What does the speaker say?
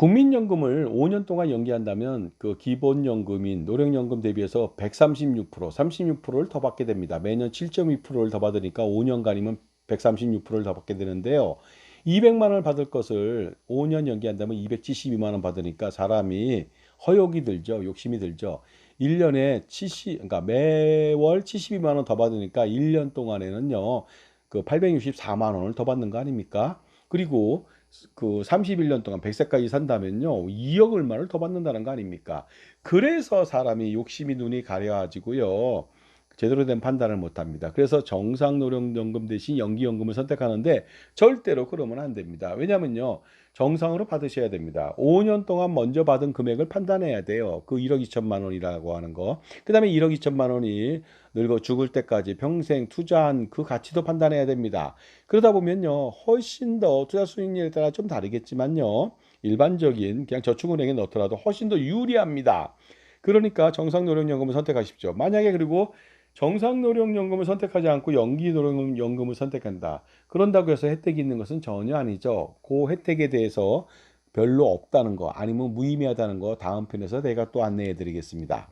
국민연금을 5년 동안 연기한다면 그 기본연금인 노령연금 대비해서 136% 36%를 더 받게 됩니다. 매년 7.2%를 더 받으니까 5년간이면 136%를 더 받게 되는데요. 200만 원을 받을 것을 5년 연기한다면 272만 원 받으니까 사람이 허욕이 들죠. 욕심이 들죠. 1년에 70 그러니까 매월 72만 원 더 받으니까 1년 동안에는요. 그 864만 원을 더 받는 거 아닙니까? 그리고 그 31년 동안 100세까지 산다면요. 2억 얼마를 더 받는다는 거 아닙니까? 그래서 사람이 욕심이 눈이 가려가지고요. 제대로 된 판단을 못 합니다. 그래서 정상 노령연금 대신 연기연금을 선택하는데 절대로 그러면 안 됩니다. 왜냐면요. 정상으로 받으셔야 됩니다. 5년 동안 먼저 받은 금액을 판단해야 돼요. 그 1억 2천만 원이라고 하는 거. 그 다음에 1억 2천만 원이 늙어 죽을 때까지 평생 투자한 그 가치도 판단해야 됩니다. 그러다 보면요. 훨씬 더 투자 수익률에 따라 좀 다르겠지만요. 일반적인 그냥 저축은행에 넣더라도 훨씬 더 유리합니다. 그러니까 정상 노령연금을 선택하십시오. 만약에 그리고 정상 노령연금을 선택하지 않고 연기 노령연금을 선택한다. 그런다고 해서 혜택이 있는 것은 전혀 아니죠. 그 혜택에 대해서 별로 없다는 거 아니면 무의미하다는 거 다음 편에서 내가 또 안내해 드리겠습니다.